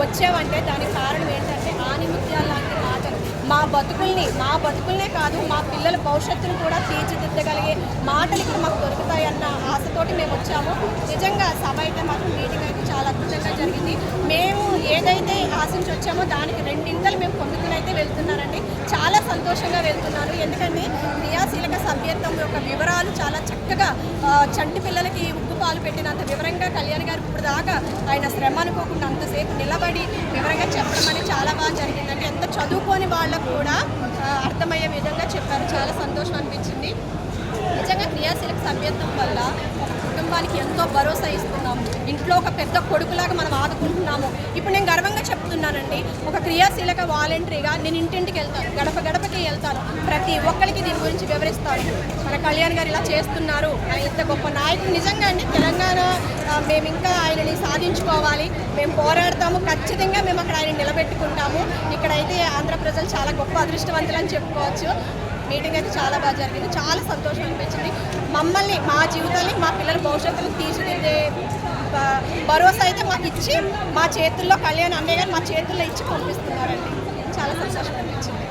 వచ్చావంటే దానికి కారణం ఏంటంటే ఆనిముత్యాల లాంటి మాటలు. మా బతుకుల్ని మా బతుకుల్నే కాదు మా పిల్లల భవిష్యత్తును కూడా తీర్చిదిద్దగలిగే మాటలు ఇక్కడ మాకు దొరుకుతాయన్న ఆశతోటి మేము వచ్చాము. నిజంగా సభ అయితే మాకు మీటింగ్ అయితే చాలా అద్భుతంగా జరిగింది. మేము ఏదైతే ఆశించి వచ్చామో దానికి రెండింతలు మేము పొందుకుని అయితే వెళ్తున్నారండి చాలా సంతోషంగా వెళ్తున్నాను. ఎందుకంటే నియాస్ సభ్యత్వం యొక్క వివరాలు చాలా చక్కగా చంటి పిల్లలకి ఉప్పు పాలు పెట్టినంత వివరంగా కళ్యాణ్ గారు ఇప్పుడు దాకా ఆయన శ్రమ అనుకోకుండా అంతసేపు నిలబడి వివరంగా చెప్పడం అనేది చాలా బాగా జరిగిందంటే ఎంత చదువుకోని వాళ్ళకు కూడా అర్థమయ్యే విధంగా చెప్పారు. చాలా సంతోషం అనిపించింది. నిజంగా క్రియాశీలక సభ్యత్వం వల్ల కుటుంబానికి ఎంతో భరోసా ఇస్తున్నాము. ఇంట్లో ఒక పెద్ద కొడుకులాగా మనం ఆదుకుంటున్నాము. ఇప్పుడు నేను గర్వంగా చెప్తున్నానండి. ఒక క్రియాశీలక వాలంటరీగా నేను ఇంటింటికి వెళ్తాను. గడప గడపకి వెళ్తాను. ప్రతి ఒక్కరికి దీని గురించి వివరిస్తాను. మన కళ్యాణ్ గారు ఇలా చేస్తున్నారు. ఇంత గొప్ప నాయకుడు. నిజంగా అండి మేము ఇంకా ఆయనని సాధించుకోవాలి. మేము పోరాడతాము. ఖచ్చితంగా మేము అక్కడ ఆయన నిలబెట్టుకుంటాము. ఇక్కడైతే ఆంధ్ర ప్రజలు చాలా గొప్ప అదృష్టవంతులు అని చెప్పుకోవచ్చు. మీటింగ్ అయితే చాలా బాగా జరిగింది. చాలా సంతోషం అనిపించింది. మమ్మల్ని మా జీవితాన్ని మా పిల్లల భవిష్యత్తును తీర్చిదిద్దే భరోసా అయితే మాకు ఇచ్చి మా చేతుల్లో కళ్యాణ్ అన్నయ్య గారు మా చేతుల్లో ఇచ్చి పంపిస్తున్నారండి. చాలా సంతోషం అనిపించింది.